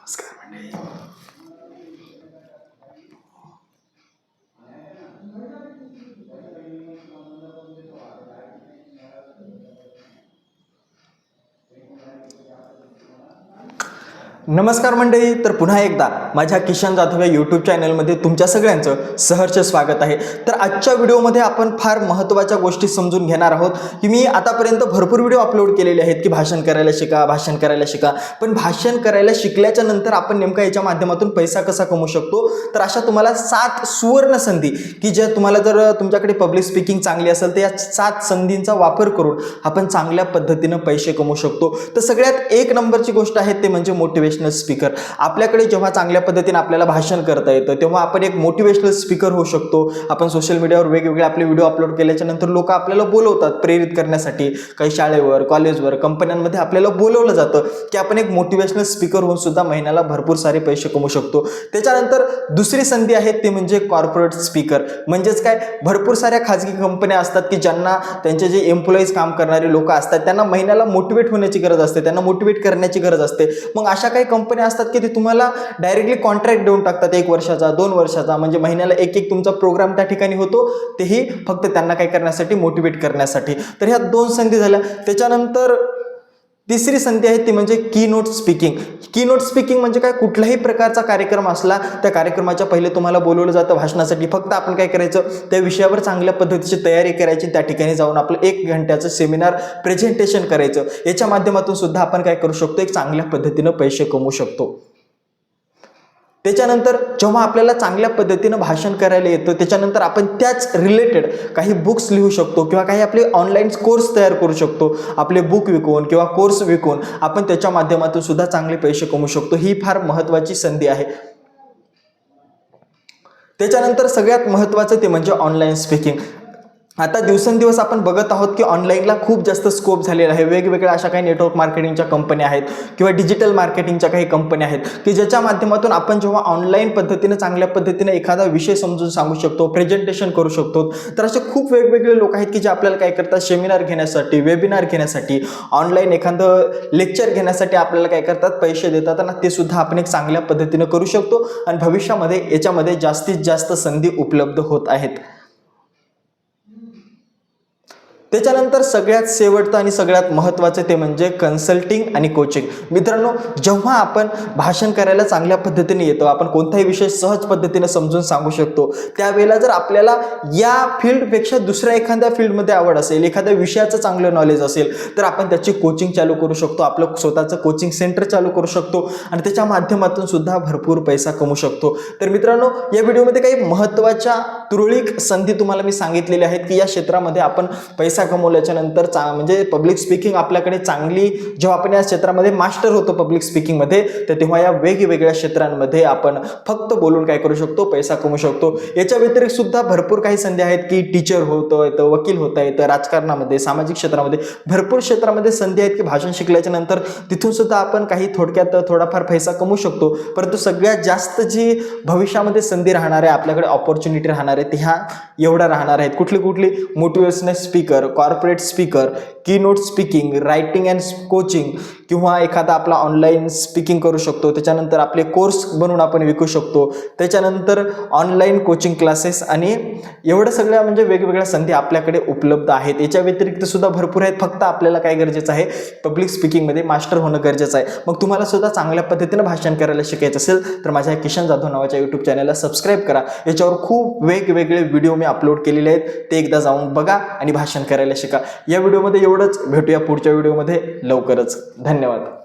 नमस्कार मंडळी. नमस्कार मंडळी तर पुन्हा एकदा माझ्या किशन जाधव या यूट्यूब चॅनलमध्ये तुमच्या सगळ्यांचं सहर्ष स्वागत आहे. तर आजच्या व्हिडिओमध्ये आपण फार महत्त्वाच्या गोष्टी समजून घेणार आहोत की मी आतापर्यंत भरपूर व्हिडिओ अपलोड केलेले आहेत की भाषण करायला शिका भाषण करायला शिका. पण भाषण करायला शिकल्याच्या नंतर आपण नेमका याच्या माध्यमातून पैसा कसा कमवू शकतो? तर अशा तुम्हाला सात सुवर्ण संधी की ज्या तुम्हाला जर तुमच्याकडे पब्लिक स्पीकिंग चांगली असेल तर या सात संधींचा वापर करून आपण चांगल्या पद्धतीनं पैसे कमवू शकतो. तर सगळ्यात एक नंबरची गोष्ट आहे ते म्हणजे मोटिवेशनल स्पीकर आपल्याकडे जेव्हा चांगल्या पद्धतीने आपल्याला भाषण करता येतं. तेव्हा आपण एक मोटिवेशनल स्पीकर होऊ शकतो. आपण सोशल मीडियावर वेगवेगळे आपले व्हिडिओ अपलोड केल्याच्यानंतर लोक आपल्याला बोलवतात प्रेरित करण्यासाठी. काही शाळेवर कॉलेजवर कंपन्यांमध्ये आपल्याला बोलवलं जातं की आपण एक मोटिवेशनल स्पीकर होऊन सुद्धा महिन्याला भरपूर सारे पैसे कमवू शकतो. त्याच्यानंतर दुसरी संधी आहे ते म्हणजे कॉर्पोरेट स्पीकर म्हणजेच काय? भरपूर साऱ्या खाजगी कंपन्या असतात की ज्यांना त्यांचे जे एम्प्लॉईज काम करणारे लोक असतात त्यांना महिन्याला मोटिवेट होण्याची गरज असते त्यांना मोटिवेट करण्याची गरज असते. मग अशा काही कंपन्या असतात की ते तुम्हाला डायरेक्टली कॉन्ट्रॅक्ट देऊन टाकतात एक वर्षाचा दोन वर्षाचा म्हणजे महिन्याला एक एक तुमचा प्रोग्राम त्या ठिकाणी होतो तेही फक्त त्यांना काय करण्यासाठी मोटिवेट करण्यासाठी. तर ह्या दोन संधी झाल्या. त्याच्यानंतर तिसरी संधी आहे ती म्हणजे keynote speaking keynote speaking म्हणजे काय? कुठल्याही प्रकारचा कार्यक्रम असला त्या कार्यक्रमाच्या पहिले तुम्हाला बोलवलं जातं भाषणासाठी. फक्त आपण काय करायचं? त्या विषयावर चांगल्या पद्धतीची तयारी करायची. त्या ठिकाणी जाऊन आपलं एक घंट्याचं सेमिनार प्रेझेंटेशन करायचं. याच्या माध्यमातून सुद्धा आपण काय करू शकतो? एक चांगल्या पद्धतीनं पैसे कमवू शकतो. त्याच्यानंतर जेव्हा आपल्याला चांगल्या पद्धतीनं भाषण करायला येतं त्याच्यानंतर आपण त्याच रिलेटेड काही बुक्स लिहू शकतो किंवा काही आपले ऑनलाईन कोर्स तयार करू शकतो. आपले बुक विकून किंवा कोर्स विकून आपण त्याच्या माध्यमातून सुद्धा चांगले पैसे कमवू शकतो. ही फार महत्त्वाची संधी आहे. त्याच्यानंतर सगळ्यात महत्त्वाचं ते म्हणजे ऑनलाईन स्पीकिंग आता दिवसेंदिवस आपण बघत आहोत की ऑनलाईनला खूप जास्त स्कोप झालेला आहे. वेगवेगळ्या अशा काही नेटवर्क मार्केटिंगच्या कंपन्या आहेत किंवा डिजिटल मार्केटिंगच्या काही कंपन्या आहेत की ज्याच्या माध्यमातून आपण जेव्हा ऑनलाईन पद्धतीने चांगल्या पद्धतीने एखादा विषय समजून सांगू शकतो प्रेझेंटेशन करू शकतो तर असे खूप वेगवेगळे लोक आहेत की जे आपल्याला काय करतात? सेमिनार घेण्यासाठी वेबिनार घेण्यासाठी ऑनलाईन एखादं लेक्चर घेण्यासाठी आपल्याला काय करतात? पैसे देतात आणि ते सुद्धा आपण एक चांगल्या पद्धतीनं करू शकतो आणि भविष्यामध्ये याच्यामध्ये जास्तीत जास्त संधी उपलब्ध होत आहेत. त्याच्यानंतर सगळ्यात शेवटचं आणि सगळ्यात महत्त्वाचं ते म्हणजे कन्सल्टिंग आणि कोचिंग मित्रांनो जेव्हा आपण भाषण करायला चांगल्या पद्धतीने येतो आपण कोणताही विषय सहज पद्धतीने समजून सांगू शकतो त्यावेळेला जर आपल्याला या फील्डपेक्षा दुसऱ्या एखाद्या फील्डमध्ये आवड असेल एखाद्या विषयाचं चांगलं नॉलेज असेल तर आपण त्याची कोचिंग चालू करू शकतो आपलं स्वतःचं कोचिंग सेंटर चालू करू शकतो आणि त्याच्या माध्यमातून सुद्धा भरपूर पैसा कमवू शकतो. तर मित्रांनो या व्हिडिओमध्ये काही महत्त्वाच्या तुरळीक संधी तुम्हाला मी सांगितलेल्या आहेत की या क्षेत्रामध्ये आपण पैसा पैसा कमवल्याच्या नंतर चा म्हणजे पब्लिक स्पीकिंग आपल्याकडे चांगली जेव्हा आपण या क्षेत्रामध्ये मास्टर होतो पब्लिक स्पीकिंगमध्ये तर तेव्हा या वेगवेगळ्या क्षेत्रांमध्ये आपण फक्त बोलून काय करू शकतो? पैसा कमवू शकतो. याच्या व्यतिरिक्त सुद्धा भरपूर काही संधी आहेत की टीचर होतं येतं वकील होता येतं राजकारणामध्ये सामाजिक क्षेत्रामध्ये. भरपूर क्षेत्रामध्ये संधी आहेत की भाषण शिकल्याच्या नंतर तिथून सुद्धा आपण काही थोडक्यात थोडाफार पैसा कमवू शकतो. परंतु सगळ्यात जास्त जी भविष्यामध्ये संधी राहणार आहे आपल्याकडे ऑपॉर्च्युनिटी राहणार आहे ती ह्या एवढ्या राहणार आहेत. कुठली कुठली? Motivational speaker corporate speaker keynote speaking writing and coaching किंवा एखादा आपला ऑनलाईन स्पीकिंग करू शकतो. त्याच्यानंतर आपले कोर्स बनवून आपण विकू शकतो. त्याच्यानंतर ऑनलाईन कोचिंग क्लासेस आणि एवढं सगळ्या म्हणजे वेगवेगळ्या संधी आपल्याकडे उपलब्ध आहेत. याच्या व्यतिरिक्त सुद्धा भरपूर आहेत. फक्त आपल्याला काय गरजेचं आहे? पब्लिक स्पीकिंगमध्ये मास्टर होणं गरजेचं आहे. मग तुम्हाला सुद्धा चांगल्या पद्धतीनं भाषण करायला शिकायचं असेल तर माझ्या किशन जाधव नावाच्या यूट्यूब चॅनलला सबस्क्राईब करा. याच्यावर खूप वेगवेगळे व्हिडिओ मी अपलोड केलेले आहेत. ते एकदा जाऊन बघा आणि भाषण करायला शिका. या व्हिडिओमध्ये एवढंच. भेटूया पुढच्या व्हिडिओमध्ये. लवकरच. धन्यवाद.